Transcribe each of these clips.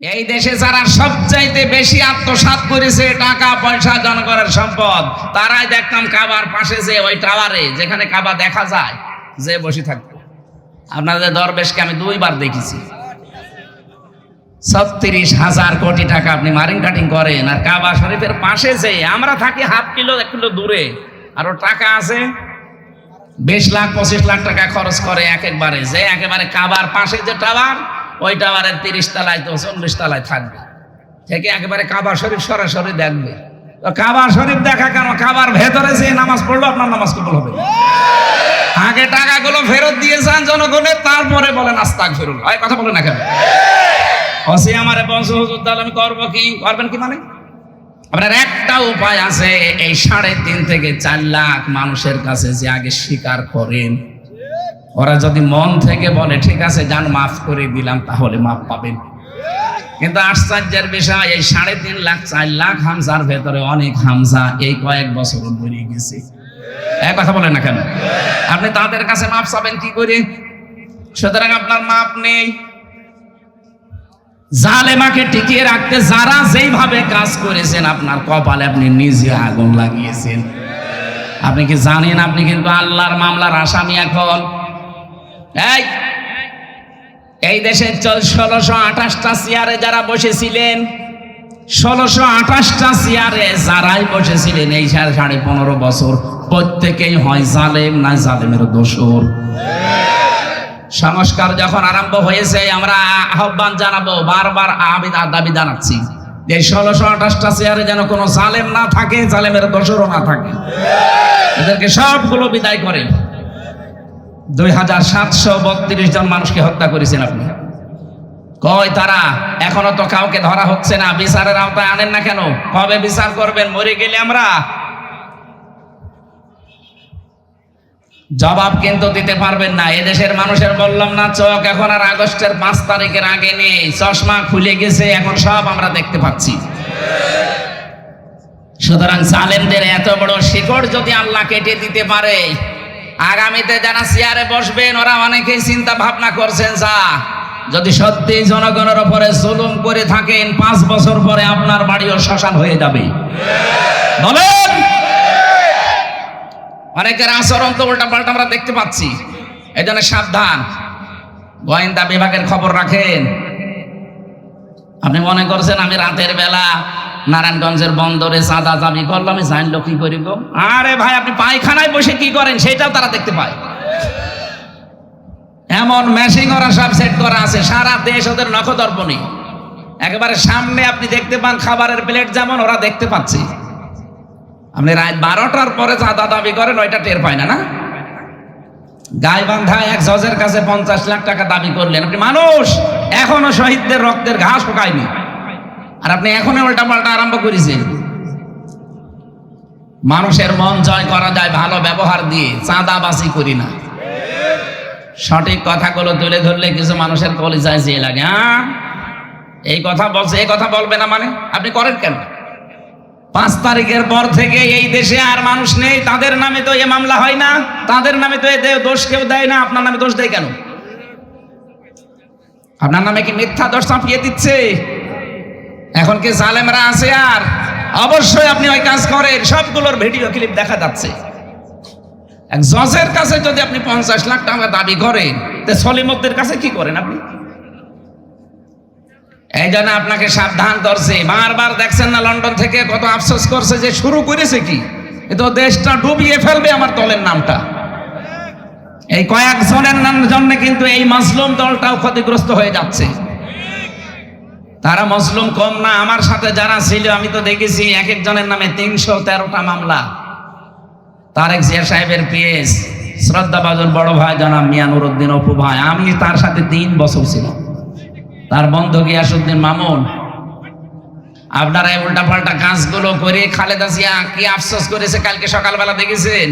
এই দেশে যারা সবচাইতে বেশি আত্মসাৎ করেছে টাকা, পয়সা, জনগণের সম্পদ, তারাই দেখতাম কাবার পাশে যে ওই টাওয়ারে, যেখানে কাবা দেখা যায়, যে বসে থাকতো। আপনাদের দরবেশকে আমি দুইবার দেখেছি। ছত্রিশ হাজার কোটি টাকা আপনি মারিং কাটিং করেন, আর কাবা শরীফের পাশে যে, আমরা থাকি হাফ কিলো, এক কিলো দূরে, আর টাকা আছে বিশ লাখ, পঁচিশ লাখ টাকা খরচ করে এক একবারে, যে একেবারে কাবার পাশে যে টাওয়ার ওই টাওয়ারের তিরিশ তলায় তো চল্লিশ তলায় থাকবে। থেকে একেবারে কাবা শরীফ সরাসরি দেখবে। কাবা শরীফ দেখা কেন? কাবার ভেতরে যে নামাজ পড়ল, আপনার নামাজ কবুল হবে। আগে টাকাগুলো ফেরত দিয়েছেন জনগণের তারপরে বলেন আস্তাক ফেরুল হয় কথা বলে না কেন? অসি আমার বংশ হুজুর, তাহলে আমি করব কি? করবেন কি মানে? আপনার একটা উপায় আছে, এই সাড়ে তিন থেকে চার লাখ মানুষের কাছে যে আগে স্বীকার করেন। ওরা যদি মন থেকে বলে, ঠিক আছে, যান, মাফ করে দিলাম, তাহলে মাফ পাবেন। কিন্তু আশ্চর্যের বিষয়, এই সাড়ে তিন লাখ, চার লাখ হামজার ভেতরে অনেক হামজা এই কয়েক বছর বেরিয়ে গেছে। এক কথা বলেন না কেন? আপনি তাদের কাছে মাপ চাবেন কি করে? সুতরাং আপনার মাপ নেই। জালেমাকে টিকিয়ে রাখতে যারা যেইভাবে কাজ করেছেন, আপনার কপালে আপনি নিজে আগুন লাগিয়েছেন। আপনি কি জানেন, আপনি কিন্তু আল্লাহর মামলার আসামি এখন? এই এই দেশের চল ষোলোশো আঠাশটা চেয়ারে যারা বসেছিলেন, ষোলোশো আঠাশটা চেয়ারে যারাই বসেছিলেন এই সাড়ে পনেরো বছর, প্রত্যেকেই হয় জালেম না জালেমের দোষর। সংস্কার যখন আরম্ভ হয়েছে, আমরা আহ্বান জানাব, বারবার দাবি জানাচ্ছি যে ষোলোশো আঠাশটা চেয়ারে যেন কোনো জালেম না থাকে, জালেমের দোষরও না থাকে। এদেরকে সবগুলো বিদায় করেন। দুই হাজার সাতশো বত্রিশ জন মানুষকে হত্যা করেছেন আপনি। কয় তারা? এখনও তো কাউকে ধরা হচ্ছে না। বিচারের আওতায় আনেন না কেন? কবে বিচার করবেন? মরে গেলে আমরা? জবাব কিন্তু দিতে পারবেন না। এদেশের মানুষের বললাম না, চোখ এখন আর আগস্টের পাঁচ তারিখের আগে নেই। চশমা খুলে গেছে, এখন সব আমরা দেখতে পাচ্ছি। সুতরাং জালেমদের এত বড় শিকড় যদি আল্লাহ কেটে দিতে পারে আগামীতে যারা চেয়ারে বসবেন, ওরা অনেকেই চিন্তা ভাবনা করছেন, যা, যদি সত্যি জনগণের ওপরে জুলুম করে থাকেন, পাঁচ বছর পরে আপনার বাড়িও শ্মশান হয়ে যাবে। বলেন! অনেকের আচরণ তো উল্টা পাল্টা আমরা দেখতে পাচ্ছি। এই জন্য সাবধান। গোয়েন্দা বিভাগের খবর রাখেন। আপনি মনে করছেন আমি রাতের বেলা নারায়ণগঞ্জের বন্দরে চাঁদা দাবি করলাম আমি জানলো কি করিব? আরে ভাই, আপনি পায়খানায় বসে কি করেন? সেটাও তারা দেখতে পায়। এমন মেশিং ওরা সব সেট করা আছে, সারা দেশ ওদের নখদর্পণী। একেবারে সামনে আপনি দেখতে পান, খাবারের প্লেট যেমন ওরা দেখতে পাচ্ছে। আপনি রাত বারোটার পরে চাঁদা দাবি করেন, ওইটা টের পায় না না? গাইবান্ধা এক জজের কাছে পঞ্চাশ লাখ টাকা দাবি করলেন। আপনি মানুষ, এখনও শহীদদের রক্তের ঘাস শুকায়নি। আর আপনি এখনও উল্টা পাল্টা আরম্ভ করেছেন। মানুষের মন জয় করা যায়, ভালো ব্যবহার দিয়ে চাঁদাবাসি করি না। সঠিক কথাগুলো তুলে ধরলে কিছু মানুষের কলিজায় যে লাগে হ্যাঁ এই কথা বলছে, এই কথা বলবে না মানে? আপনি করেন কেন? পাঁচ তারিখের পর থেকে এই দেশে আর মানুষ নেই, তাদের নামে তো এ মামলা হয় না, তাদের নামে তো এ দোষ কেউ দেয় না, আপনার নামে দোষ দেয় কেন? আপনার নামে কি মিথ্যা দোষ চাপিয়ে দিচ্ছে? এখন কি জালেমরা আছে আর? অবশ্যই আপনি ওই কাজ করেন। সবগুলোর ভিডিও ক্লিপ দেখা যাচ্ছে। এক জজের কাছে যদি আপনি পঞ্চাশ লাখ টাকা দাবি করেন, তো সলিমকদের কাছে কি করেন আপনি? এই জন্য আপনাকে সাবধান করছে। বারবার দেখছেন না লন্ডন থেকে কত আফসোস করছে যে শুরু করেছে কি? এ তো দেশটা ডুবিয়ে ফেলবে আমার দলের নামটা। এই কয়েকজনের জন্য কিন্তু এই মাসলুম দলটাও ক্ষতিগ্রস্ত হয়ে যাচ্ছে। তারা মজলুম কম না, আমার সাথে যারা ছিল, আমি তো দেখেছি এক একজনের নামে তিনশো তেরোটা মামলা। তারেক জিয়া সাহেবের পিএস, শ্রদ্ধা বাজন বড় ভাই জনাব মিয়া নুরুদ্দিন অপু ভাই, আমি তার সাথে তিন বছর ছিলাম তার বন্ধু গিয়াসুদ্দিন মামুন। আপনারা এই উল্টা উল্টাপাল্টা কাজগুলো করে খালেদা জিয়া কি আফসোস করেছে কালকে সকালবেলা দেখেছেন?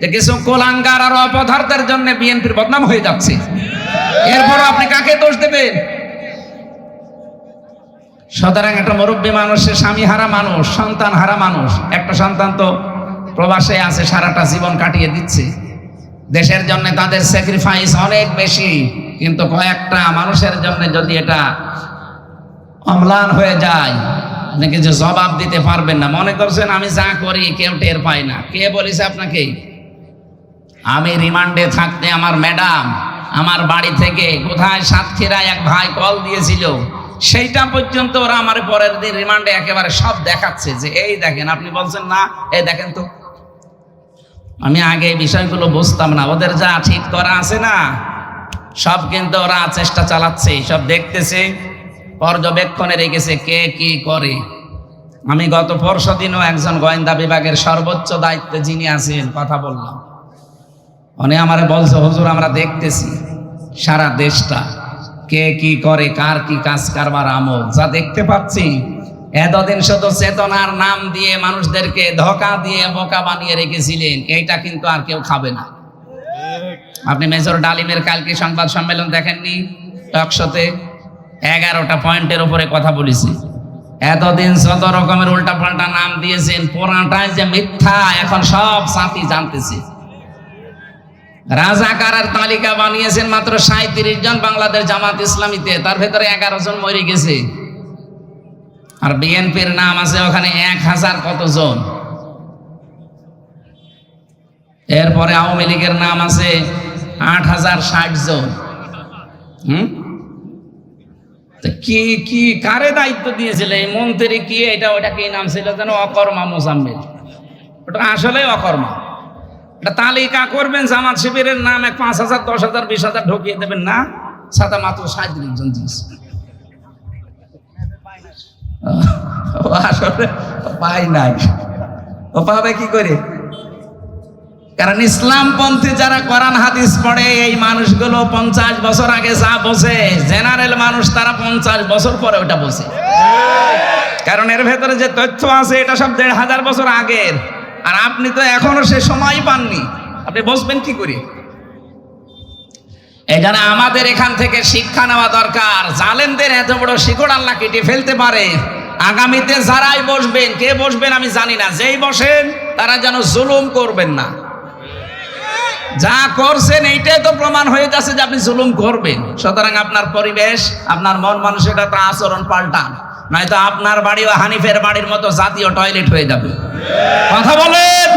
যে কিছু কোলাঙ্গার আর অপদার্থের জন্য বিএনপির বদনাম হয়ে যাচ্ছে। এরপর আপনি কাকে দোষ দেবেন? সুতরাং একটা মুরব্বী মানুষের স্বামী হারা মানুষ, সন্তান হারা মানুষ। একটা সন্তান তো প্রবাসে আছে, সারাটা জীবন কাটিয়ে দিচ্ছে। দেশের জন্য তাদের স্যাক্রিফাইস অনেক বেশি, কিন্তু কয়েকটা মানুষের জন্য যদি এটা অম্লান হয়ে যায়, আপনি কিছু জবাব দিতে পারবেন না। মনে করছেন, আমি যা করি, কেউ টের পায় না। কে বলেছে আপনাকে? আমি রিমান্ডে থাকতে আমার ম্যাডাম আমার বাড়ি থেকে কোথায় সাতক্ষীরায় এক ভাই কল দিয়েছিল। সেইটা পর্যন্ত ওরা আমার পরের দিন রিমান্ডে একেবারে সব দেখাচ্ছে যে, এই দেখেন, আপনি বলছেন না, এই দেখেন তো। আমি আগে এই বিষয়গুলো বুঝতাম না, ওদের যা ঠিক করা আছে না, সব কিন্তু ওরা চেষ্টা চালাচ্ছে, সব দেখতেছে, পর্যবেক্ষণে রেখেছে কে কি করে। আমি গত পরশু দিনও একজন গোয়েন্দা বিভাগের সর্বোচ্চ দায়িত্বে যিনি আছেন, কথা বললাম। উনি আমার বলছে, হুজুর, আমরা দেখতেছি সারা দেশটা। কে কি করে, কার কি কাজ, কারবার আমল, যা দেখতে পাচ্ছি, এতদিন শুধু চেতনার নাম দিয়ে মানুষদেরকে ধোকা দিয়ে বোকা বানিয়ে রেখেছিলেন, এইটা কিন্তু আর কেউ খাবে না। আপনি মেজর ডালিমের কালকে সংবাদ সম্মেলন দেখেননি? টকশোতে এগারোটা পয়েন্টের উপরে কথা বলেছি। এতদিন যত রকমের উল্টা পাল্টা নাম দিয়েছেন, পুরাটাই যে মিথ্যা, এখন সব সাথী জানতেছে। রাজাকারের তালিকা বানিয়েছেন মাত্র সাঁত্রিশ জন বাংলাদেশ জামাত ইসলামীতে। তার ভেতরে এগারো জন মরে গেছে। আর বিএনপির নাম আছে ওখানে এক হাজার কত জন। এরপরে আওয়ামী লীগের নাম আছে আট হাজার ষাট জন। হুম? কি কি, কারে দায়িত্ব দিয়েছিল? এই মন্ত্রী কি, এটা ওটা কি নাম ছিল যেন? অকর্মা মোজাম্মেল। ওটা আসলে অকর্মা। তালিকা করবেন জামাত শিবিরের নাম পাঁচ হাজার, দশ হাজার, বিশ হাজার ঢুকিয়ে দেবেন না। সাথে মাত্র সাঁত্রিশ জন দিয়েছে আসলে পাই নাই। ও পাবে কি করে? কারণ ইসলামপন্থী যারা কোরআন, হাদিস পড়ে, এই মানুষগুলো পঞ্চাশ বছর আগে যা বসে জেনারেল মানুষ তারা পঞ্চাশ বছর পরে ওটা বসে কারণ এর ভেতরে যে তথ্য আছে, এটা সব দেড় হাজার বছর আগের। আর আপনি তো এখনও সে সময় পাননি। আপনি বসবেন কি করে? এখানে আমাদের এখান থেকে শিক্ষা নেওয়া দরকার। জালেনদের এত বড় শিকড় আল্লাহ কেটে ফেলতে পারে। আগামীতে যারাই বসবেন, কে বসবেন আমি জানি না। যেই বসেন, তারা যেন জুলুম করবেন না। যা করছেন, এইটাই তো প্রমাণ হয়ে যাচ্ছে যে আপনি জুলুম করবেন। সুতরাং আপনার পরিবেশ, আপনার মন মানসিকতা আচরণ পাল্টান। নয়তো আপনার বাড়ি ও হানিফের বাড়ির মতো জাতীয় টয়লেট হয়ে যাবে। কথা বলেন।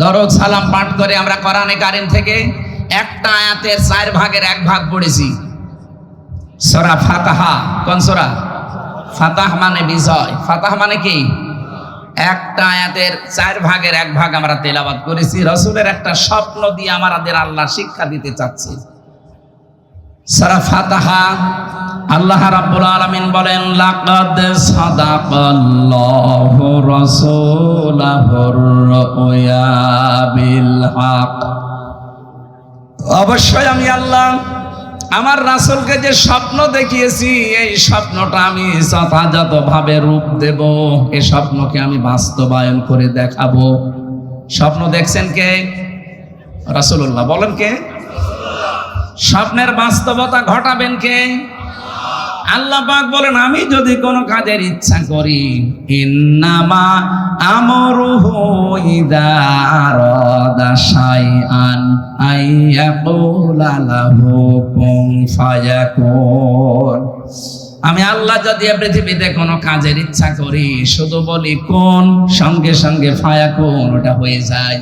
দরদ সালাম পাঠ করে আমরা কোরআনে কারিম থেকে একটা আয়াতের চার ভাগের এক ভাগ পড়েছি। সরা ফাতাহা, কোন সরা? ফাতাহ মানে বিজয়। ফাতাহ মানে কি? একটা আয়াতের চার ভাগের এক ভাগ আমরা তেলাবাদ করেছি। রসুলের একটা স্বপ্ন দিয়ে আমাদের আল্লাহ শিক্ষা দিতে চাচ্ছে। সারা ফাতাহা আল্লাহ রাব্বুল আলামিন বলেন, লাকাদ সাদাকাল্লাহু রাসূলাহুর রুয়া হক অবশ্যই আমি আল্লাহ আমার রাসূলকে যে স্বপ্ন দেখিয়েছি, এই স্বপ্নটা আমি যথাযথভাবে রূপ দেব। এই স্বপ্নকে আমি বাস্তবায়ন করে দেখাবো। স্বপ্ন দেখছেন কে? রাসূলুল্লাহ। বলেন কে? স্বপ্নের বাস্তবতা ঘটাবেন কে? আল্লাহ পাক বলেন, আমি যদি কোনো কাজের ইচ্ছা করি, ইন্নামা আমরুহু ইদা আরাদা শাইআন আইয়াকুলা লাহু কুন ফায়াকুন। আমি আল্লাহ যদি পৃথিবীতে কোনো কাজের ইচ্ছা করি, শুধু বলি, কোন? সঙ্গে সঙ্গে ফায়াকুন, ওটা হয়ে যায়।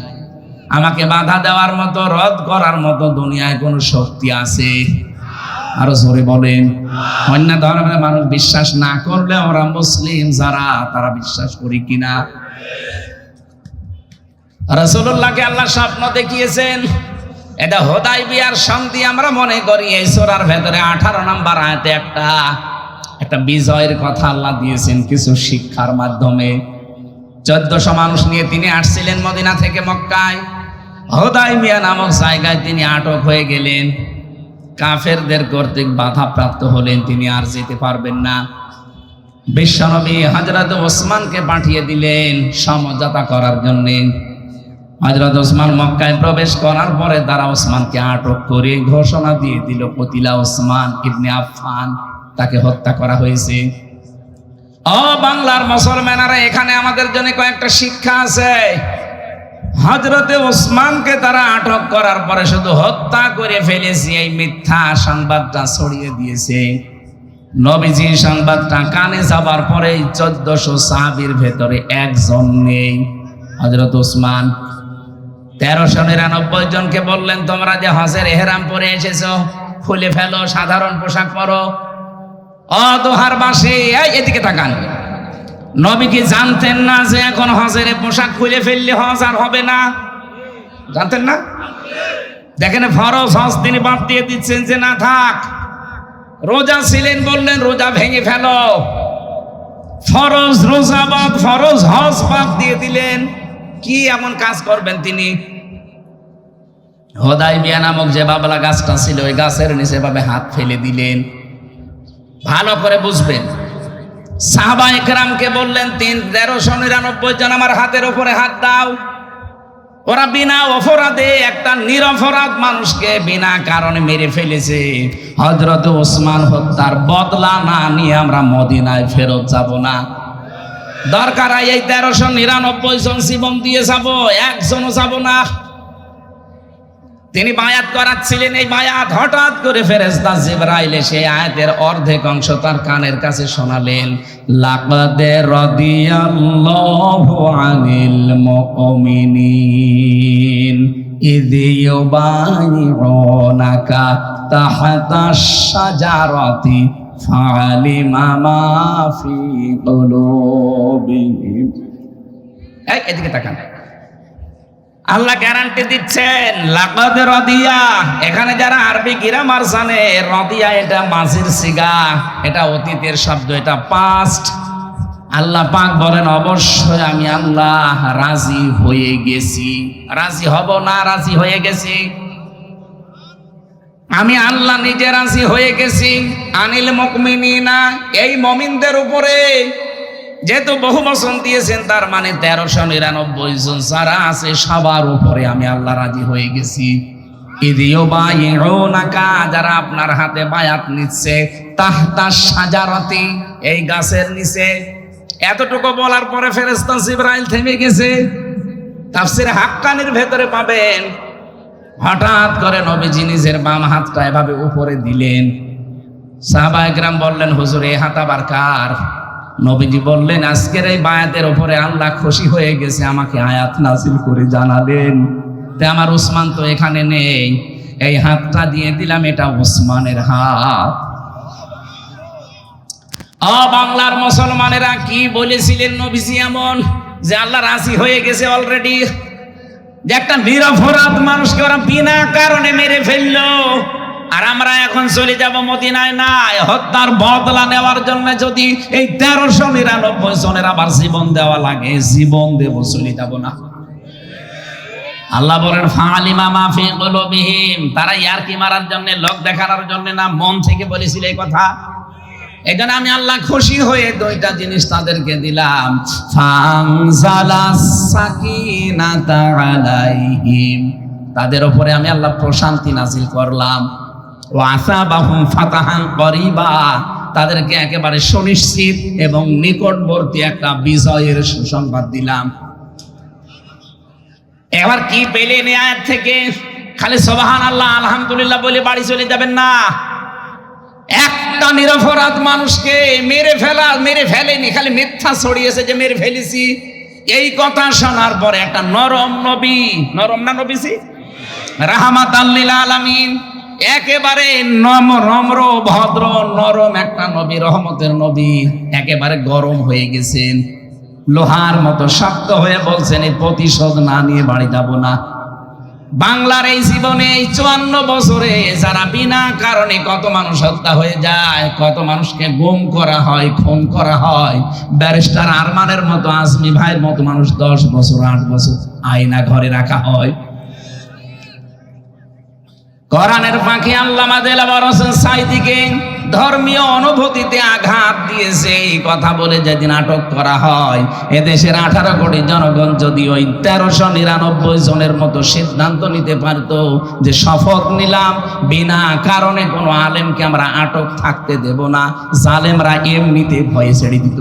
আমাকে বাধা দেওয়ার মতো, রদ করার মতো দুনিয়ায় কোনো শক্তি আছে? আরও জোরে বলেন। অন্য ধর্মের মানুষ বিশ্বাস না করলে ওরা মুসলিম, যারা তারা বিশ্বাস করি কিনা? রসুল্লাহকে আল্লাহ স্বপ্ন দেখিয়েছেন। এটা হোদাই বিয়ার সন্ধি আমরা মনে করি, এই সোরার ভেতরে আঠারো নাম্বার আয়তে একটা একটা বিজয়ের কথা আল্লাহ দিয়েছেন কিছু শিক্ষার মাধ্যমে। চোদ্দশো মানুষ নিয়ে তিনি আসছিলেন মদিনা থেকে মক্কায়। হোদাই মিয়া নামক জায়গায় তিনি আটক হয়ে গেলেন। কাফেরদের কর্তৃক বাধা প্রাপ্ত হলেন, তিনি আর যেতে পারবেন না। বিশ্বনবী হজরত ওসমানকে পাঠিয়ে দিলেন সমঝোতা করার জন্য। হজরত ওসমান মক্কায় প্রবেশ করার পরে তারা ওসমানকে আটক করে ঘোষণা দিয়ে দিল, কতিলা ওসমান ইবনে আফফান, তাকে হত্যা করা হয়েছে। ও বাংলার মুসলমানেরা, এখানে আমাদের জন্য কয়েকটা শিক্ষা আছে। হজরতে ওসমানকে তারা আটক করার পরে শুধু হত্যা করে ফেলেছে, এই মিথ্যা সংবাদটা ছড়িয়ে দিয়েছে। নবীজি সংবাদটা কানে যাবার পরে চোদ্দশো সাহাবির ভেতরে একজন নেই। হজরত ওসমান তেরোশো নিরানব্বই জনকে বললেন, তোমরা যে হজের এহরাম পরে এসেছ, খুলে ফেলো, সাধারণ পোশাক পরো। অদোহার বাসে এদিকে তাকান। নবী কি জানতেন না যে এখন হজের পোশাক খুলে ফেললে হজ আর হবে না। জানতেন না? দেখেন ফরজ হজ তিনি বাদ দিয়ে দিচ্ছেন যে না থাক। রোজা ছিলেন বললেন, রোজা ভেঙে ফেলো। ফরজ রোজা বাদ, ফরজ হজ বাদ দিয়ে দিলেন। কি এমন কাজ করবেন তিনি? হদাই বিয়া নামক যে বাবলা গাছটা ছিল, ওই গাছের নিচে ভাবে হাত ফেলে দিলেন। ভালো করে বুঝবেন। সাহাবা একরামকে বললেন, তিন, তেরোশো নিরানব্বই জন আমার হাতের ওপরে হাত দাও। ওরা বিনা অপরাধে একটা নিরপরাধ মানুষকে বিনা কারণে মেরে ফেলেছে। হজরত ওসমান হত্যার বদলা না নিয়ে আমরা মদিনায় ফেরত যাব না। দরকার এই তেরোশো নিরানব্বই জন জীবন দিয়ে যাব, একজনও যাব না। তিনি বায়াত করাচ্ছিলেন, এই বায়াত হঠাৎ করে ফেরেস্তা জিবরাইল এসে আয়াতের অর্ধেক অংশ তার কানের কাছে শোনালেন, লাকাদে রাদিয়াল্লাহু আনিল মুমিনিন ইদ ইউবাইউনাকা তাহতা শাজারাতি ফালিমা মা ফি এই, এদিকে তাকান। আল্লাহ গ্যারান্টি দিচ্ছেন, লাকাদ রদিয়া এখানে যারা আরবি গ্রামার জানে, রদিয়া এটা মাঝির সিগা, এটা অতীতের শব্দ, এটা পাস্ট আল্লাহ পাক বলেন, অবশ্যই আমি আল্লাহ রাজি হয়ে গেছি। রাজি হব না রাজি হয়ে গেছি? আমি আল্লাহ নিজে রাজি হয়ে গেছি। আনিল মুকমিনিনা, এই মমিনদের উপরে যেহেতু বহু বচন দিয়েছেন, তার মানে তেরোশো নিরানব্বই জন যারা আছে, সবার উপরে আমি আল্লাহ রাজি হয়ে গেছি। ইদিও নাকা যারা আপনার হাতে বায়াত নিচ্ছে, তাহতা সাজারতি, এই গাছের নিচে। এতটুকু বলার পরে ফেরেস্তা জিব্রাইল থেমে গেছে। তাফসির হাক্কানির ভেতরে পাবেন। হঠাৎ করে নবীজি নিজের বাম হাতটা এভাবে উপরে দিলেন। সাহাবা একরাম বললেন, হুজুর, এ হাত আবার কার? নবীজি বললেন, আজকের এই বায়াতের উপরে আল্লাহ খুশি হয়ে গেছে, আমাকে আয়াত নাজিল করে জানালেন। তে আমার উসমান তো এখানে নেই। এই হাতটা দিয়ে দিলাম, এটা উসমানের হাত। অ, বাংলার মুসলমানেরা কি বলেছিলেন নবীজি এমন? যে আল্লাহ রাজি হয়ে গেছে অলরেডি যে একটা নিরপরাধ মানুষকে ওরা বিনা কারণে মেরে ফেলল। আর আমরা এখন চলে যাব মদিনায় নাই হত্যার বদলা নেওয়ার জন্য যদি এই তেরোশো নিরানব্বই জনের আবার জীবন দেওয়া লাগে, জীবন দেব, চলে যাব না। আল্লাহ বলেন, ফালিমা মাফি কলবিহিম। তারা ইয়ারকি মারার জন্য, লোক দেখানোর জন্য না, মন থেকে বলেছিল এই কথা। এই জন্য আমি আল্লাহ খুশি হয়ে দুইটা জিনিস তাদেরকে দিলাম। তাদের উপরে আমি আল্লাহ প্রশান্তি নাজিল করলাম। তাদেরকে একেবারে সুনিশ্চিত এবং নিকটবর্তী একটা বিজয়ের সুসংবাদ দিলাম। এবার কি পেলে নেয়ার থেকে? খালি সবাহান আল্লাহ আলহামদুলিল্লাহ বলে বাড়ি চলে যাবেন না। একটা নিরপরাধ মানুষকে মেরে ফেলা, মেরে ফেলেনি, খালি মিথ্যা ছড়িয়েছে যে মেরে ফেলেছি। এই কথা শোনার পরে একটা নরম নবী, নরম না নবীছি রাহমাত আল্লিল আলামিন একেবারে নম নম্র ভদ্র, নরম একটা নবী, রহমতের নবী একেবারে গরম হয়ে গেছেন। লোহার মতো শক্ত হয়ে বলছেন, এই প্রতিশোধ না নিয়ে বাড়ি যাব না। বাংলার এই জীবনে এই চুয়ান্ন বছরে যারা বিনা কারণে কত মানুষ হত্যা হয়ে যায়, কত মানুষকে গুম করা হয়, খুন করা হয়, ব্যারিস্টার আরমানের মতো আজমি ভাইয়ের মতো মানুষ দশ বছর, আট বছর আয়না ঘরে রাখা হয়। কোরআনের পাখি আল্লামা সাইদিকে ধর্মীয় অনুভূতিতে আঘাত দিয়েছে। এই কথা বলে যেদিন আটক করা হয়, এদেশের আঠারো কোটি জনগণ যদি ওই তেরোশো নিরানব্বই জনের মতো সিদ্ধান্ত নিতে পারত যে শপথ নিলাম, বিনা কারণে কোনো আলেমকে আমরা আটক থাকতে দেব না। জালেমরা এমনিতে ভয়ে ছেড়ে দিত।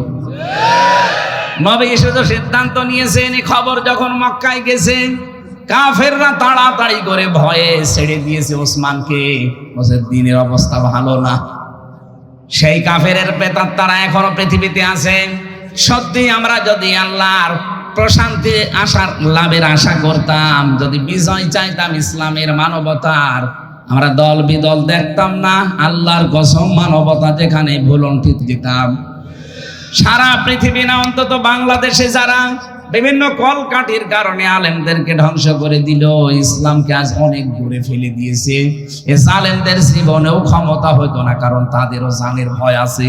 নবী এসে তো সিদ্ধান্ত নিয়েছেন খবর যখন মক্কায় গেছে কাফেররা তাড়াতাড়ি করে ভয়ে ছেড়ে দিয়েছে ওসমানকে। ওসের দিনের অবস্থা ভালো না। সেই কাফের পেতার তারা এখনও পৃথিবীতে আছে। সত্যি আমরা যদি আল্লাহর প্রশান্তি আশার লাভের আশা করতাম, যদি বিজয় চাইতাম ইসলামের মানবতার, আমরা দল বিদল দেখতাম না, আল্লাহর কসম মানবতা যেখানে ভুলন্ঠিত দিতাম সারা পৃথিবী না, অন্তত বাংলাদেশে যারা বিভিন্ন কলকাঠির কারণে আলেমদেরকে ধ্বংস করে দিল। ইসলামকে আজ অনেক দূরে ফেলে দিয়েছে। এ জালেমদের জীবনেও ক্ষমতা হতো না, কারণ তাদেরও জানের ভয় আছে।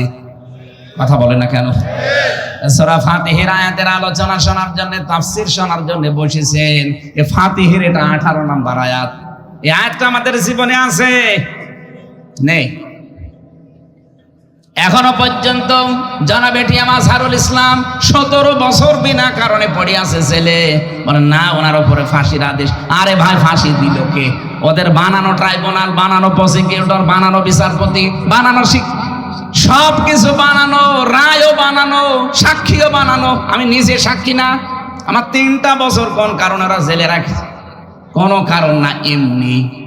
কথা বলে না কেন? সূরা ফাতিহের আয়াতের আলোচনা শোনার জন্য, তাফসীর শোনার জন্য বসেছেন। এ ফাতিহের এটা 18 নাম্বার আয়াত। এই আয়াতটা আমাদের জীবনে আছে? নেই। এখনও পর্যন্ত জনাব এটিএম আজহারুল ইসলাম সতেরো বছর বিনা কারণে পড়ে আছে ছেলে বলে, না, ওনার উপরে ফাঁসির আদেশ। আরে ভাই, ফাঁসি দিল কে? ওদের বানানো ট্রাইব্যুনাল, বানানো প্রসিকিউটর, বানানো বিচারপতি, বানানো সব কিছু বানানো, রায়ও বানানো, সাক্ষীও বানানো। আমি নিজে সাক্ষী না। আমার তিনটা বছর কোন কারণে ওরা জেলে রাখে? কোনো কারণ না, এমনি।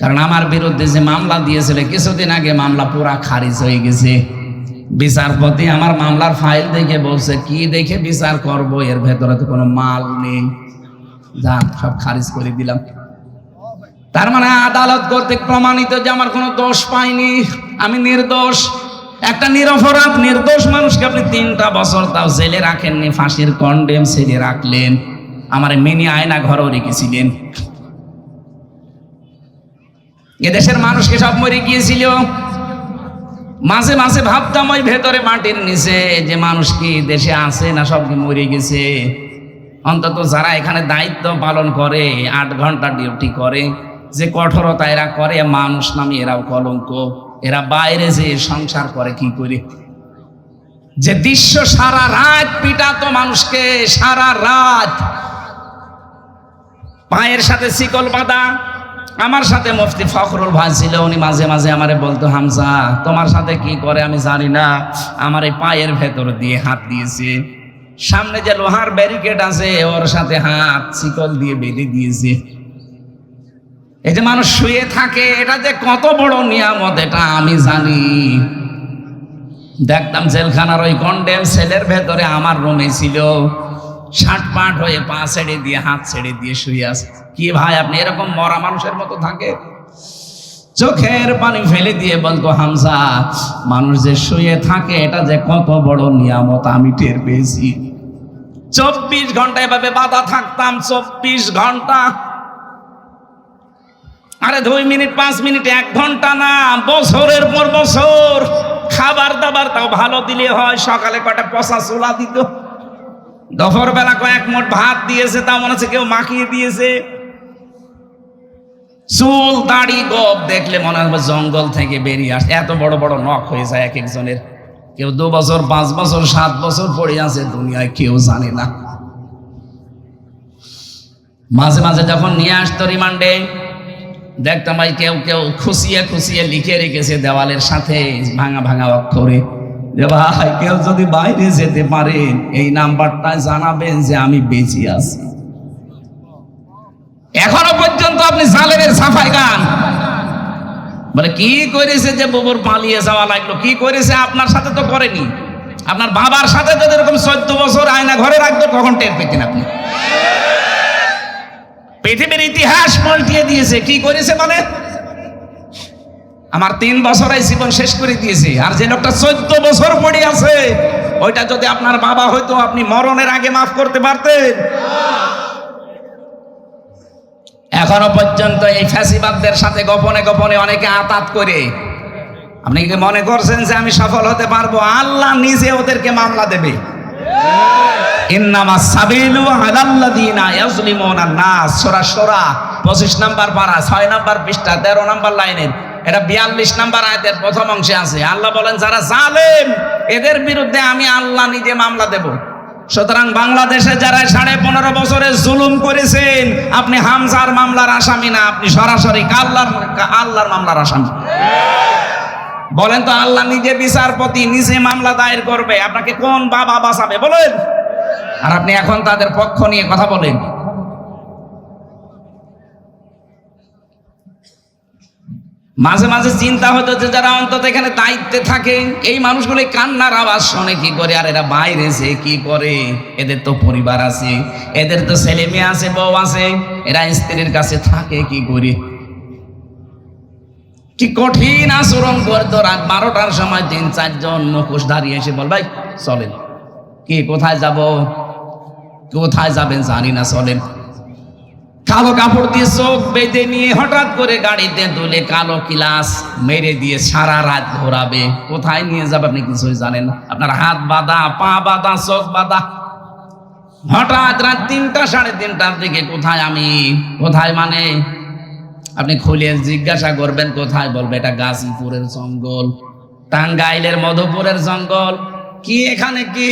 কারণ আমার বিরুদ্ধে যে মামলা দিয়েছিল, কিছুদিন আগে মামলা পুরা খারিজ হয়ে গেছে। বিচারপতি আমার মামলার ফাইল দেখে বলছে, কি দেখে বিচার করব? এর ভেতরে তো কোনো মাল নেই। যান, সব খারিজ করে দিলাম। তার মানে আদালত কর্তৃক প্রমাণিত যে আমার কোনো দোষ পাইনি। আমি নির্দোষ। একটা নিরপরাধ, নির্দোষ মানুষকে আপনি তিনটা বছর তাও জেলে রাখেননি, ফাঁসির কন্ডেম ছেড়ে রাখলেন। আমার মিনি আয়না ঘরেও রেখেছিলেন। এদেশের মানুষকে সব মরে গিয়েছিল? মাঝে মাঝে ভাবতাম ওই ভেতরে মাটির নিচে যে মানুষ কি দেশে আছে না সব কি মরে গেছে। অন্তত যারা এখানে দায়িত্ব পালন করে, আট ঘণ্টা ডিউটি করে, যে কঠোরতা এরা করে, মানুষ নামে এরাও কলঙ্ক। এরা বাইরে যে সংসার করে কি করে? যে দৃশ্য সারা রাত পিটাতো মানুষকে, সারা রাত। পায়ের সাথে শিকল বাঁধা আমার সাথে মুফতি ফখরুল ভাই ছিল, উনি মাঝে মাঝে আমারে বলতো, হামজা, তোমার সাথে কি করে আমি জানি না, আমার এই পায়ের ভেতর দিয়ে হাত দিয়েছে। সামনে যে লোহার ব্যারিকেড আছে, ওর সাথে হাত শিকল দিয়ে বেঁধে দিয়েছে। এই যে মানুষ শুয়ে থাকে, এটা যে কত বড় নিয়ামত, এটা আমি জানি। দেখতাম জেলখানার ওই কন্ডেম সেলের ভেতরে আমার রুমে ছিল। ষাট পাট হয়ে পা ছেড়ে দিয়ে, হাত ছেড়ে দিয়ে শুয়ে আছে। কি ভাই আপনি এরকম মরা মানুষের মতো থাকে? চোখের পানি ফেলে দিয়ে বলতো হামসা মানুষ যে শুয়ে থাকে, এটা যে কত বড় নিয়ামত আমি টের পেয়েছি। চব্বিশ ঘণ্টা এভাবে বাধা থাকতাম, চব্বিশ ঘণ্টা। আরে দুই মিনিট, পাঁচ মিনিট, এক ঘণ্টা না, বছরের পর বছর। খাবার দাবার তাও ভালো দিলে হয়, সকালে কটা পচা চোলা দিত। দুপুর বেলা কয়েক মোট ভাত দিয়েছে তা মনে হচ্ছে কেউ মাখিয়ে দিয়েছে। চুল, দাড়ি গপ দেখলে মনে হবে জঙ্গল থেকে বেরিয়ে আসে। এত বড় বড় নখ হয়ে যায় এক একজনের। কেউ দু বছর, পাঁচ বছর, সাত বছর পড়ে আছে দুনিয়ায়, কেউ জানে না। মাঝে মাঝে যখন নিয়ে আসতো রিমান্ডে, দেখতাম ভাই কেউ কেউ খুশিয়ে খুশিয়ে লিখে রেখেছে দেওয়ালের সাথে ভাঙা ভাঙা অক্ষরে। যে ভাই, কেউ যদি বাইরে যেতে পারেন এই নাম্বারটা জানাবেন যে আমি বেঁচে আছি। এখনও পর্যন্ত আপনি জালেমের সাফাই গান বলে, কি করেছে যে বুবুর পালিয়ে যাওয়া লাগল? কি করেছে? আপনার সাথে তো করেনি। আপনার বাবার সাথে যদি এরকম চোদ্দ বছর আয়না ঘরে রাখতো, কখন টের পেতেন আপনি? পৃথিবীর ইতিহাস পাল্টিয়ে দিয়েছে। কি করেছে মানে? আমার তিন বছর জীবন শেষ করে দিয়েছে। আর যে লোকটা চোদ্দ বছর পড়ে আছে, ওইটা যদি আপনার বাবা হয়তো আপনি মরণের আগে মাফ করতে পারতেন। এখনও পর্যন্ত এই ফ্যাসিবাদদের সাথে গোপনে গোপনে অনেকে আতাত করে। আপনি কি মনে করছেন যে আমি সফল হতে পারব? আল্লাহ নিজে ওদেরকে মামলা দেবে। 25 নাম্বার পারা, ছয় নাম্বার পৃষ্ঠা 13 নাম্বার লাইনের। এটা 42 নাম্বার আয়াতের প্রথম অংশে আছে। আল্লাহ বলেন, যারা জালেম, এদের বিরুদ্ধে আমি আল্লাহ নিজে মামলা দেব। সুতরাং বাংলাদেশে যারা সাড়ে পনেরো বছরে জুলুম করেছেন, আপনি হামজার মামলার আসামি না, আপনি সরাসরি আল্লাহর আল্লাহর মামলার আসামি। বলেন তো, আল্লাহ নিজে বিচারপতি, নিজে মামলা দায়ের করবে। আপনাকে কোন বাবা বাঁচাবে? বলেন। আর আপনি এখন তাদের পক্ষ নিয়ে কথা বলেন। মাঝে মাঝে চিন্তা হতো যে যারা অন্তত এখানে দায়িত্বে থাকে, এই মানুষগুলো কান্নার আওয়াজ শোনে কি করে, আর এরা বাইরে যে কি করে? এদের তো পরিবার আছে, এদের তো ছেলে মেয়ে আছে, বউ আছে, এরা স্ত্রীর কাছে থাকে কি করে? কি কঠিন আচরণ করতো রাত বারোটার সময় তিন চারজন মুখোশ দাঁড়িয়ে এসে বল, ভাই, চলেন। কি, কোথায় যাব? কোথায় যাবেন জানি না, চলেন। কালো কাপড় দিয়ে চোখ বেঁধে নিয়ে হঠাৎ করে গাড়িতে তুলে কালো কিলাস মেরে দিয়ে সারা রাত ঘোরাবে। কোথায় নিয়ে যাবে আপনি কিছুই জানেন আপনার হাত বাঁধা, পা বাঁধা, চোখ বাঁধা। হঠাৎ রাত তিনটা, সাড়ে তিনটার দিকে কোথায় আমি? কোথায় মানে? আপনি খুলে জিজ্ঞাসা করবেন, কোথায় বলবে? এটা গাজীপুরের জঙ্গল, টাঙ্গাইলের মধুপুরের জঙ্গল। কি এখানে কি?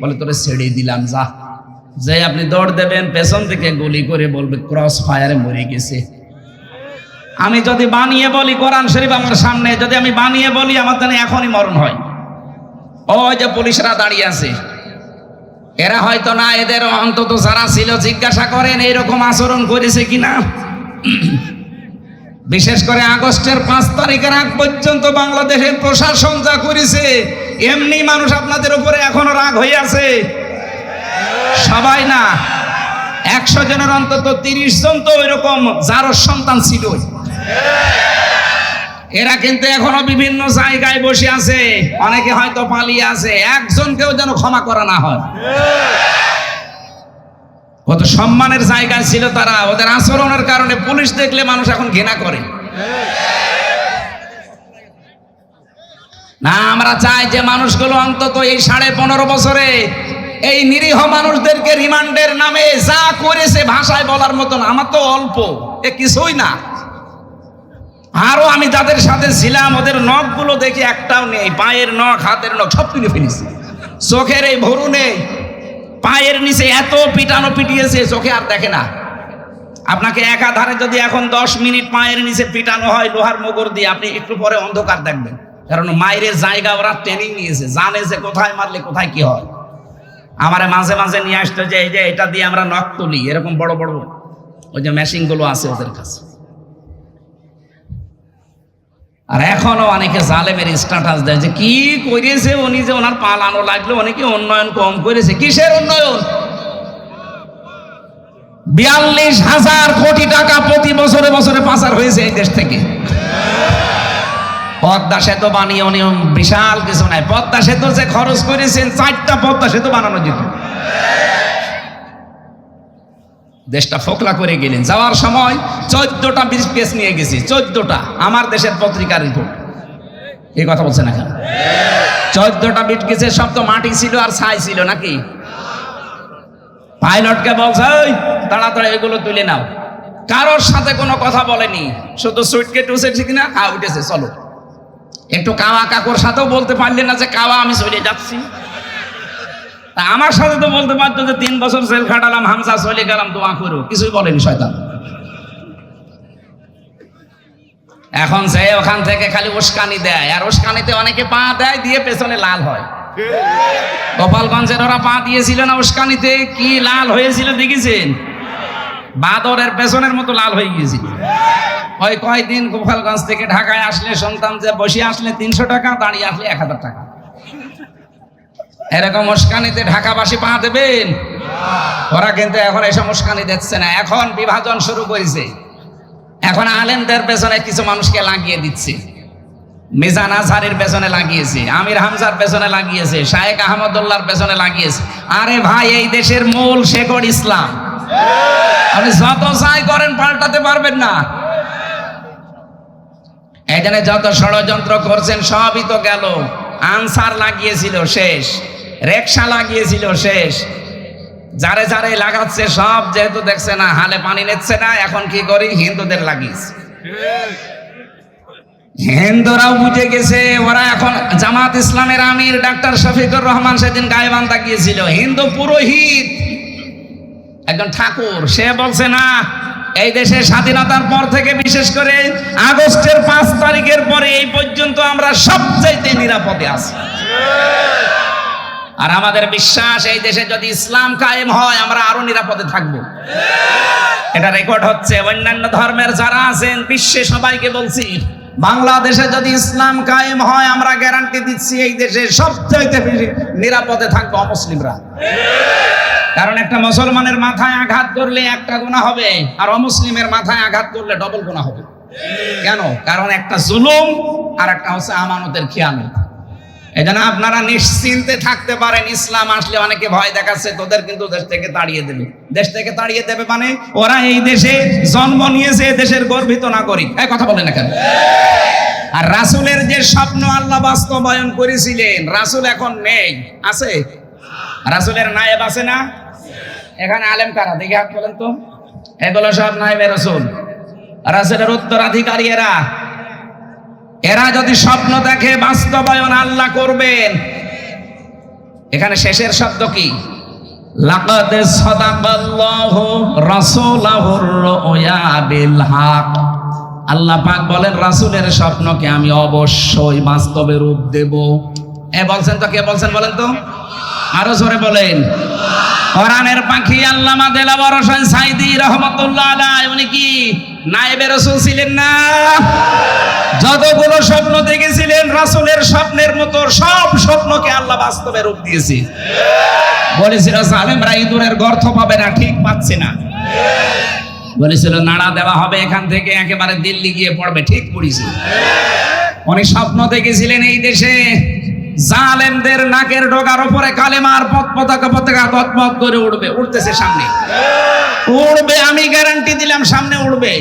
বলে, তোরে ছেড়ে দিলাম, যা। যে আপনি দৌড় দেবেন, পেছন থেকে গুলি করে বলবে ক্রস ফায়ারে মরে গেছে। আমি যদি বানিয়ে বলি কোরআন শরীফ আমার সামনে, যদি আমি বানিয়ে বলি, আমার জানি এখনই মরণ হয়। ওই যে পুলিশরা দাঁড়িয়ে আছে। এরা হয়তো না এদের অন্তত যারা ছিল জিজ্ঞাসা করেন, এইরকম আচরণ করেছে কিনা বিশেষ করে আগস্টের পাঁচ তারিখের আগ পর্যন্ত বাংলাদেশের প্রশাসন যা করেছে, এমনি মানুষ আপনাদের উপরে এখনও রাগ হয়ে আছে। সবাই না, একশো জনের অন্তত তিরিশ জন তো ওইরকম যার সন্তান ছিল। এরা কিন্তু এখনও বিভিন্ন জায়গায় বসে আছে, অনেকে হয়তো পালিয়ে আছে, একজনকেও যেন ক্ষমা করা না হয়। কত সম্মানের জায়গায় ছিল তারা, ওদের আচরণের কারণে পুলিশ দেখলে মানুষ এখন ঘৃণা করে। না, আমরা চাই যে মানুষগুলো অন্তত এই সাড়ে পনেরো বছরে এই নিরীহ মানুষদেরকে রিমান্ডের নামে যা করেছে ভাষায় বলার মতন, আমার তো অল্প, এ কিছুই না। আরও আমি যাদের সাথে ছিলাম, ওদের নখগুলো দেখি একটাও নেই, পায়ের নখ, হাতের নখ, সব কিনে ফেলেছি। চোখের এই ভরু নেই, পায়ের নিচে এত পিটানো পিটিয়েছে, চোখে আর দেখে না। আপনাকে একাধারে যদি এখন দশ মিনিট পায়ের নিচে পিটানো হয় লোহার মোগর দিয়ে, আপনি একটু পরে অন্ধকার দেখবেন। কারণ মায়ের জায়গা ওরা ট্রেনিং নিয়েছে, জানে যে কোথায় মারলে কোথায় কি হয়। আমারে মাঝে মাঝে নিয়ে আসতো যে, এই যে, এটা দিয়ে আমরা নখ তুলি। এরকম বড় বড় ওই যে মেশিনগুলো আছে ওদের কাছে। আর এখনও অনেকে জালেমের স্ট্যাটাস দেয় যে, কি করেছে উনি যে ওনার পালানো লাগল? অনেকে উন্নয়ন কম করেছে। কিসের উন্নয়ন? বিয়াল্লিশ হাজার কোটি টাকা প্রতি বছরে বছরে পাচার হয়েছে এই দেশ থেকে। পদ্মা সেতু বানিয়ে উনি বিশাল কিছু নাই। পদ্মা সেতু যে খরচ করেছেন, চারটা পদ্মা সেতু বানানো যেত। দেশটা ফোকলা করে গেলেন। যাওয়ার সময় চোদ্দটা ব্রিজ কেস নিয়ে গেছি, চোদ্দটা। আমার দেশের পত্রিকার রিপোর্ট এই কথা বলছেন এখন? চোদ্দটা বিট কেসে সব তো মাটি ছিল আর ছাই ছিল নাকি? পাইলটকে বলছে তাড়াতাড়ি এগুলো তুলে নাও। কারোর সাথে কোনো কথা বলেনি। শুধু সুইটকেট উঠেছে কিনা? হ্যাঁ উঠেছে, চলো। একটু কাওয়া কাকুর সাথেও বলতে পারলেন না যে কাওয়া আমি চলে যাচ্ছি। আমার সাথে তো বলতে পারতো যে তিন বছর জেল খাটালাম হামসা চলে গেলাম, দোয়া করো। কিছুই বলেনি শয়তান। এখন যে ওখান থেকে খালি উস্কানি দেয়, আর উস্কানিতে অনেকে পা দেয়, দিয়ে পেছনে লাল হয়। গোপালগঞ্জের ওরা পা দিয়েছিল না উস্কানিতে, কি লাল হয়েছিল দেখেছেন? বাদরের পেছনের মতো লাল হয়ে গিয়েছিল। ওই কয়দিন গোপালগঞ্জ থেকে ঢাকায় আসলে শুনতাম যে বসে আসলে তিনশো টাকা, দাঁড়িয়ে আসলে এক হাজার টাকা। এরকম উস্কানিতে ঢাকাবাসী পা দেবেন? ওরা কিন্তু এখন এসব উস্কানি দিচ্ছে না। এখন বিভাজন শুরু করেছে। এখন আলেমদের পেছনে কিছু মানুষকে লাগিয়ে দিচ্ছে। মিজান আজহারের পেছনে লাগিয়েছে, আমির হামজার পেছনে লাগিয়েছে, শায়েক আহমদুল্লাহর পেছনে লাগিয়েছে। আরে ভাই, এই দেশের মূল শেকড় ইসলাম। আপনি যত চাই করেন, পাল্টাতে পারবেন না। এখানে যত ষড়যন্ত্র করছেন, সবই তো গেল। আনসার লাগিয়েছিল, শেষ। রেকশা লাগিয়েছিল, শেষ। যারে যারে লাগাচ্ছে, সব যেহেতু দেখছে না, হালে পানি নিচ্ছে না, এখন কি করি? হিন্দুদের লাগিয়েছে। হিন্দুরাও বুঝে গেছে, ওরা এখন জামাত ইসলামের আমির, ডাক্তার শফিকুর রহমান সেদিন গায়েবান্ধা গিয়েছিল। হিন্দু পুরোহিত। একজন ঠাকুর, সে বলছে, না, এই দেশের স্বাধীনতার পর থেকে বিশেষ করে আগস্টের এই পর্যন্ত আমরা সবচাইতে নিরাপদে আছি। আর আমাদের বিশ্বাস, এই দেশে যদি ইসলাম কায়েম হয়, আমরা আরও নিরাপদে থাকব। এটা রেকর্ড হচ্ছে, অন্যান্য ধর্মের যারা আছেন, বিশ্বে সবাইকে বলছি, বাংলাদেশে যদি ইসলাম কায়েম হয়, আমরা গ্যারান্টি দিচ্ছি, এই দেশে সবচাইতে বেশি নিরাপদে থাকবে অমুসলিমরা। কারণ একটা মুসলমানের মাথায় আঘাত করলে একটা গুণা হবে, আর অমুসলিমের মাথায় আঘাত করলে ডবল গুণা হবে। কেন? কারণ একটা জুলুম আর একটা হচ্ছে আমানতের খেয়ানত এই জন্য আপনারা নিশ্চিন্তে থাকতে পারেন, ইসলাম আসলে অনেকে ভয় দেখাচ্ছে, তোদের কিন্তু দেশ থেকে তাড়িয়ে দেবে। দেশ থেকে তাড়িয়ে দেবে মানে ওরা এই দেশে জন্ম নিয়েছে দেশের গর্বিত নাগরিক। এই কথা বলেন না কেন? আর রাসুলের যে স্বপ্ন আল্লাহ বাস্তবায়ন করেছিলেন, রাসুল এখন নেই। আছে? রাসুলের নায়েব আছে না? এখানে আলেম কারা? দেখে হাত বলেন তো। এগুলো সব নায়েবে রসুল। রাসুলের উত্তরাধিকারী এরা। এরা যদি স্বপ্ন দেখে বাস্তবায়ন আল্লাহ করবেন। এখানে শেষের শব্দ কি? লাকাদ সাদাকাল্লাহু রাসূলাহুর রুয়া বিল হক। আল্লাহ পাক বলেন, রাসূলের স্বপ্নকে আমি অবশ্যই বাস্তবে রূপ দেব। এ বলছেন তো, কে বলছেন বলেন তো? আরও জোরে বলেন। কোরআনের পাখি আল্লামা দেলাবর হোসেন সাইদি রহমতুল্লাহ আলাই উনি কি? নায়েবে রাসূল ছিলেন না। যতগুলো স্বপ্ন দেখেছিলেন, রাসুলের স্বপ্নের মতো সব স্বপ্নকে আল্লাহ বাস্তবে রূপ দিয়েছে। বলেছিল সালেমরা ইঁদুরের গর্ত পাবে না, ঠিক পাচ্ছে না। বলেছিল, নাড়া দেওয়া হবে এখান থেকে, একেবারে দিল্লি গিয়ে পড়বে, ঠিক পড়েছে উনি স্বপ্ন দেখেছিলেন এই দেশে। জালেমদের নাকের ডোগার উপরে কালেমার পথ পতাকা পতাকা তৎপথ করে উড়বে উঠতেছে সামনে। উড়বে, আমি গ্যারান্টি দিলাম সামনে উড়বে।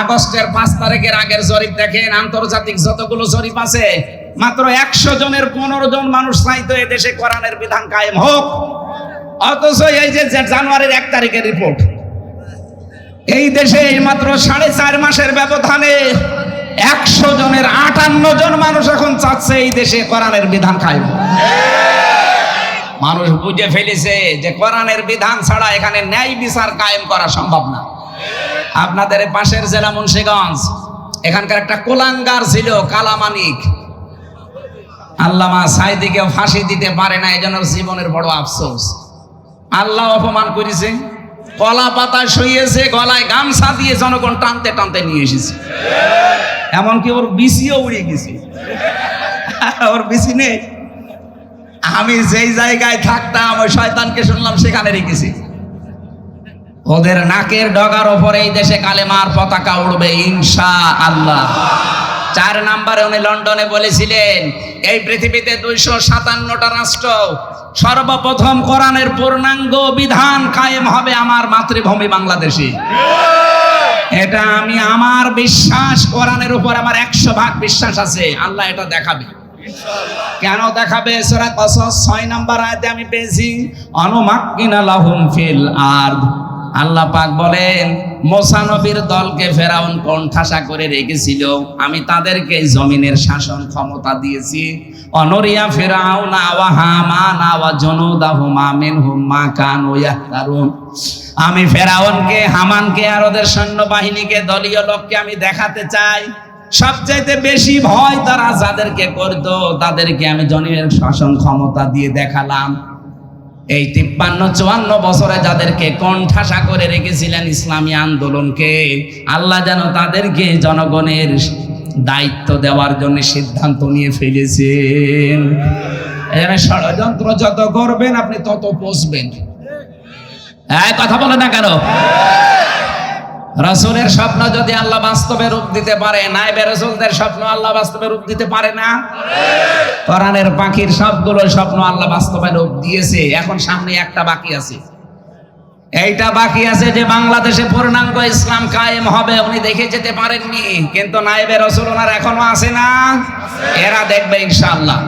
আগস্টের পাঁচ তারিখের আগের জরিপ দেখেন, আন্তর্জাতিক যতগুলো জরিপ আছে, মাত্র একশো জনের পনেরো জন মানুষ চাইতো দেশে কোরআনের বিধান কায়েম হোক। অথচ এই যে জানুয়ারির এক তারিখের রিপোর্ট এই দেশে মাত্র সাড়ে চার মাসের ব্যবধানে একশো জনের আটান্ন জন মানুষ এখন চাচ্ছে এই দেশে কোরআনের বিধান হোক। মানুষ বুঝে ফেলেছে যে কোরআনের বিধান ছাড়া এখানে ন্যায় বিচার কায়েম করা সম্ভব না। আপনাদের পাশের জেলা মুন্সিগঞ্জ, এখানকার একটা কোলাঙ্গার ছিল কালামানিক আল্লামা সাইদিকে ফাঁসি দিতে পারে না এই জন্য ওর জীবনের বড় আফসোস। আল্লাহ অপমান করেছে, কলা পাতায় শুয়েছে গলায় গামছা দিয়ে জনগণ টানতে টানতে নিয়ে এসেছে। এমনকি ওর বিসিও উড়ে গেছি। ওর বিসি নেই। আমি যেই জায়গায় থাকতাম, ওই শয়তানকে শুনলাম সেখানে রেখেছি। ওদের নাকের ডগার ওপরে এই দেশে কালেমার পতাকা উড়বে ইনশা আল্লাহ চার নাম্বারে উনি লন্ডনে বলেছিলেন, এই পৃথিবীতে দুইশো সাতান্নটা রাষ্ট্র, সর্বপ্রথম কোরআনের পূর্ণাঙ্গ বিধান কায়েম হবে আমার মাতৃভূমি বাংলাদেশে এটা আমি আমার বিশ্বাস, কোরআনের উপর আমার একশো ভাগ বিশ্বাস আছে। আল্লাহ এটা দেখাবে। কেন দেখাবে? সূরা কসস 6 নাম্বার আয়াতে আমি পেয়েছি, অনুমাক্কিনা লাহুম ফিল আরদ। আল্লাহ পাক বলেন, মোসা নবীর দলকে ফেরাউন কণ্ঠাসা করে রেখেছিল? আমি তাদেরকে জমিনের শাসন ক্ষমতা দিয়েছি। অনরিয়া ফেরাউন আওয়া হামান আওয়া জনুদাহুমা মা কানু ইয়াহতারুন। আমি ফেরাউনকে, হামানকে আর ওদের সৈন্যবাহিনীকে, দলীয় লোককে আমি দেখাতে চাই। সবচাইতে বেশি ভয় তারা যাদেরকে করত, তাদেরকে আমি জনের শাসন ক্ষমতা দিয়ে দেখালাম। এই তিপ্পান্ন, চুয়ান্ন বছরে যাদেরকে কণ্ঠাসা করে রেখেছিলেন ইসলামী আন্দোলনকে, আল্লাহ যেন তাদেরকে জনগণের দায়িত্ব দেওয়ার জন্য সিদ্ধান্ত নিয়ে ফেলেছেন। এখানে ষড়যন্ত্র যত করবেন, আপনি তত পচবেন। কথা বলে না কেন? রসুলের স্বপ্ন যদি আল্লাহ বাস্তবে রূপ দিতে পারে নাইবে রসুলদের স্বপ্ন আল্লাহ বাস্তবে রূপ দিতে পারে না? কোরআনের পাখির সবগুলো স্বপ্ন আল্লাহ বাস্তবে রূপ দিয়েছে। এখন সামনে একটা বাকি আছে। এইটা বাকি আছে যে বাংলাদেশে পূর্ণাঙ্গ ইসলাম কায়েম হবে, উনি দেখে যেতে পারেননি। কিন্তু নাইবে রসুল ওনার এখনও আছে না? এরা দেখবে ইনশাআল্লাহ।